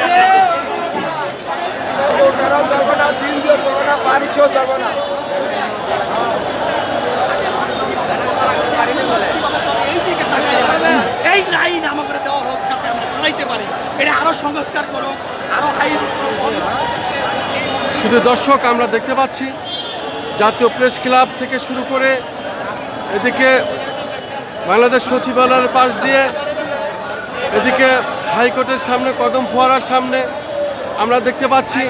না এই লাইন আমাকে দেওয়া হোক, যাতে আমরা চালাইতে পারি। এটা আরও সংস্কার করুক, আরও হাই শুধু দর্শক, আমরা দেখতে পাচ্ছি, জাতীয় প্রেস ক্লাব থেকে শুরু করে এদিকে বাংলাদেশ সচিবালয়ের পাশ দিয়ে এদিকে হাইকোর্টের সামনে, কদম ফোয়ারার সামনে আমরা দেখতে পাচ্ছি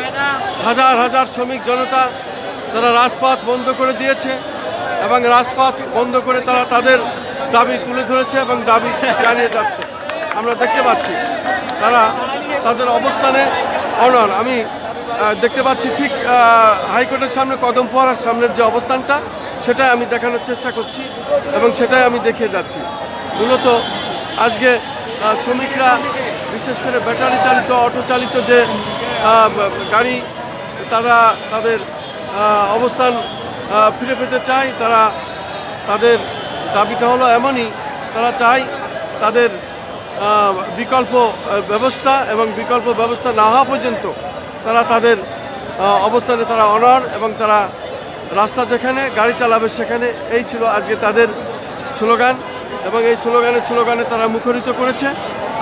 হাজার হাজার শ্রমিক জনতা তারা রাজপথ বন্ধ করে দিয়েছে এবং রাজপথ বন্ধ করে তারা তাদের দাবি তুলে ধরেছে এবং দাবি জানিয়ে যাচ্ছে। আমরা দেখতে পাচ্ছি তারা তাদের অবস্থানে অনন আমি দেখতে পাচ্ছি ঠিক হাইকোর্টের সামনে, কদম ফোয়ারার সামনের যে অবস্থানটা, সেটাই আমি দেখানোর চেষ্টা করছি এবং সেটাই আমি দেখিয়ে যাচ্ছি। মূলত আজকে শ্রমিকরা, বিশেষ করে ব্যাটারি চালিত, অটো চালিত যে গাড়ি, তারা তাদের অবস্থান ফিরে পেতে চায়, তারা তাদের দাবিটা হলো এমনই, তারা চায় তাদের বিকল্প ব্যবস্থা এবং বিকল্প ব্যবস্থা না হওয়া পর্যন্ত তারা তাদের অবস্থানে তারা অনর এবং তারা রাস্তা যেখানে গাড়ি চালাবে সেখানে, এই ছিল আজকে তাদের স্লোগান। এবং এই স্লোগানে স্লোগানে তারা মুখরিত করেছে।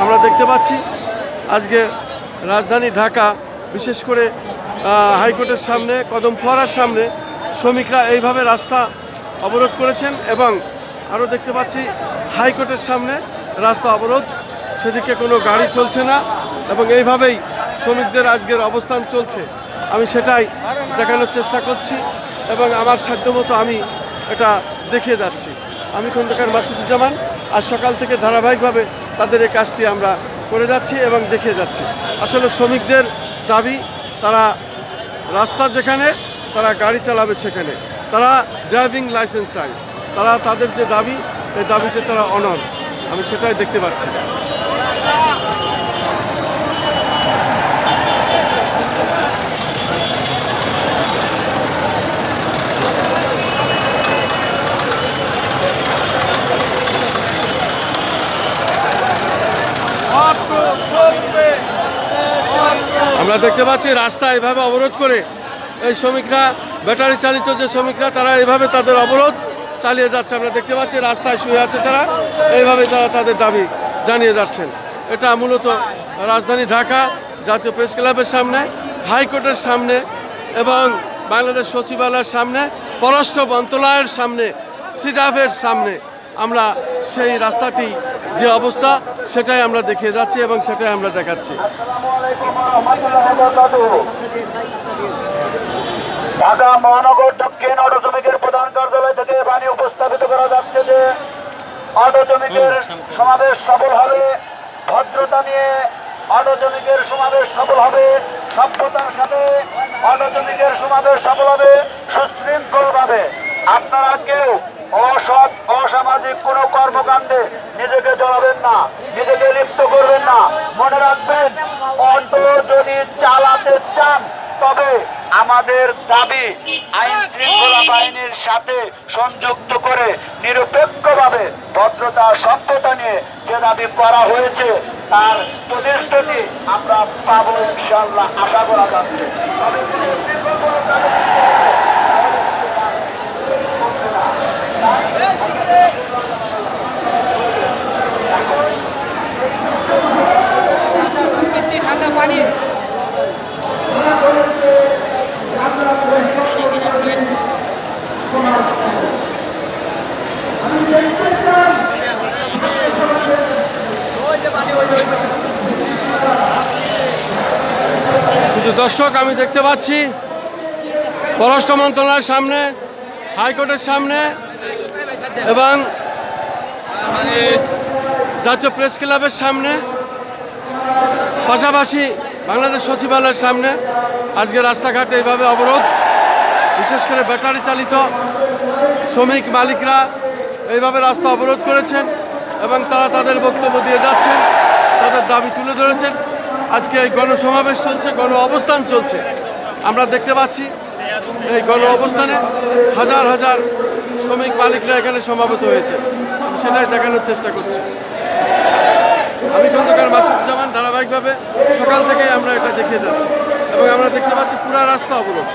আমরা দেখতে পাচ্ছি, আজকে রাজধানী ঢাকা, বিশেষ করে হাইকোর্টের সামনে, কদম ফোয়ারার সামনে, শ্রমিকরা এইভাবে রাস্তা অবরোধ করেছেন এবং আরও দেখতে পাচ্ছি, হাইকোর্টের সামনে রাস্তা অবরোধ, সেদিকে কোনো গাড়ি চলছে না এবং এইভাবেই শ্রমিকদের আজকের অবস্থান চলছে। আমি সেটাই দেখানোর চেষ্টা করছি এবং আমার সাধ্যমতো আমি এটা দেখিয়ে যাচ্ছি। আমি খন্দকার মাসুদুজ্জামান আর সকাল থেকে ধারাবাহিকভাবে তাদের এই কাজটি আমরা করে যাচ্ছি এবং দেখে যাচ্ছি। আসলে শ্রমিকদের দাবি, তারা রাস্তা যেখানে, তারা গাড়ি চালাবে সেখানে। তারা ড্রাইভিং লাইসেন্স চায়। তারা তাদের যে দাবি এই দাবিতে তারা অনর আমি সেটাই দেখতে পাচ্ছি। আমরা দেখতে পাচ্ছি রাস্তা এভাবে অবরোধ করে এই শ্রমিকরা, ব্যাটারি চালিত যে শ্রমিকরা, তারা এইভাবে তাদের অবরোধ চালিয়ে যাচ্ছে। আমরা দেখতে পাচ্ছি রাস্তায় শুয়ে আছে তারা। এইভাবে তারা তাদের দাবি জানিয়ে যাচ্ছেন। এটা মূলত রাজধানী ঢাকা জাতীয় প্রেস ক্লাবের সামনে, হাইকোর্টের সামনে এবং বাংলাদেশ সচিবালয়ের সামনে, পররাষ্ট্র মন্ত্রণালয়ের সামনে, সিডাফের সামনে। আমরা সেই রাস্তাটি যে অবস্থা সেটাই আমরা দেখিয়ে যাচ্ছি এবং সেটাই আমরা দেখাচ্ছি। ঢাকা মহানগর দক্ষিণ অটো শ্রমিকের প্রধান কার্যালয় থেকে বাণী উপস্থাপিত করা যাচ্ছে যে অটো শ্রমিকের সমাবেশ সফল হবে। ভদ্রতা নিয়ে অটো শ্রমিকের সমাবেশ সফল হবে। সভ্যতার সাথে অটো শ্রমিকের সমাবেশ সফল হবে। সুশৃঙ্খল ভাবে আপনারা কেউ অসৎ অসামাজিক কোনো কর্মকাণ্ডে নিজেকে জড়াবেন না, নিজেকে লিপ্ত করবেন না। মনে রাখবেন অটো যদি চালাতে চান, তবে আমাদের দাবি আইন শৃঙ্খলা বাহিনীর সাথে সংযুক্ত করে নিরপেক্ষভাবে ভদ্রতা, সভ্যতা নিয়ে যে দাবি করা হয়েছে, তার প্রতিশ্রুতি আমরা পাবো ইনশাল্লাহ আশা করা যাচ্ছে। দর্শক, আমি দেখতে পাচ্ছি পররাষ্ট্র মন্ত্রণালয়ের সামনে, হাইকোর্টের সামনে এবং জাতীয় প্রেস ক্লাবের সামনে, পাশাপাশি বাংলাদেশ সচিবালয়ের সামনে। আজকে রাস্তাঘাট এইভাবে অবরোধ, বিশেষ করে ব্যাটারি চালিত শ্রমিক মালিকরা এইভাবে রাস্তা অবরোধ করেছেন এবং তারা তাদের বক্তব্য দিয়ে যাচ্ছেন, তাদের দাবি তুলে ধরেছেন। আজকে এই গণসমাবেশ চলছে, গণ অবস্থান চলছে। আমরা দেখতে পাচ্ছি এই গণ অবস্থানে হাজার হাজার শ্রমিক মালিকরা এখানে সমাবেত হয়েছে। সেটাই দেখানোর চেষ্টা করছি। আমি খন্দকার মাসুদুজ্জামান ধারাবাহিক ধারাবাহিকভাবে সকাল থেকে আমরা এটা দেখিয়ে যাচ্ছি। এবং আমরা দেখতে পাচ্ছি পুরো রাস্তা অবরোধ।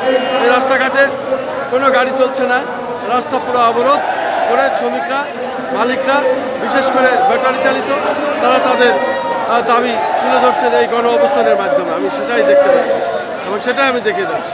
এই রাস্তাঘাটে কোনো গাড়ি চলছে না। রাস্তা পুরো অবরোধ করে শ্রমিকরা, মালিকরা, বিশেষ করে ব্যাটারি চালিত, তারা তাদের দাবি তুলে ধরছেন এই গণ অবস্থানের মাধ্যমে, আমি সেটাই দেখতে পাচ্ছি। এবং সেটাই আমি দেখে যাচ্ছি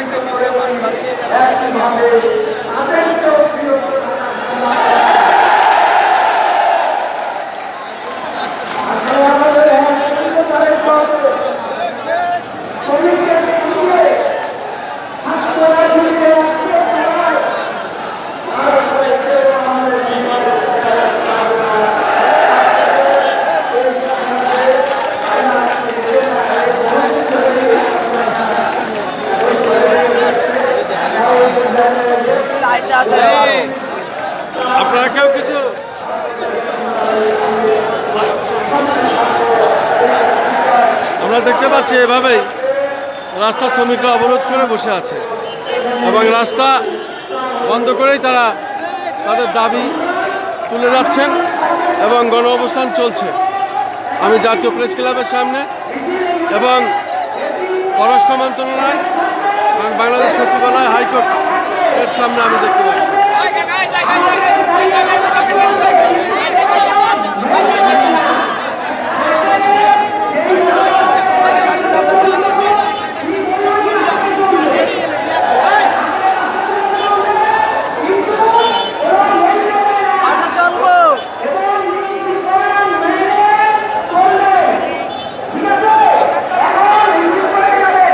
একইভাবে তাদেরকেও বিরত আপনারা কেউ কিছু আমরা দেখতে পাচ্ছি এভাবেই রাস্তা শ্রমিকরা অবরোধ করে বসে আছে এবং রাস্তা বন্ধ করেই তারা তাদের দাবি তুলে যাচ্ছেন এবং গণ অবস্থান চলছে। আমি জাতীয় প্রেস ক্লাবের সামনে এবং পররাষ্ট্র মন্ত্রণালয় এবং বাংলাদেশ সচিবালয় হাইকোর্ট এর সামনে আমি দেখতে পাচ্ছি।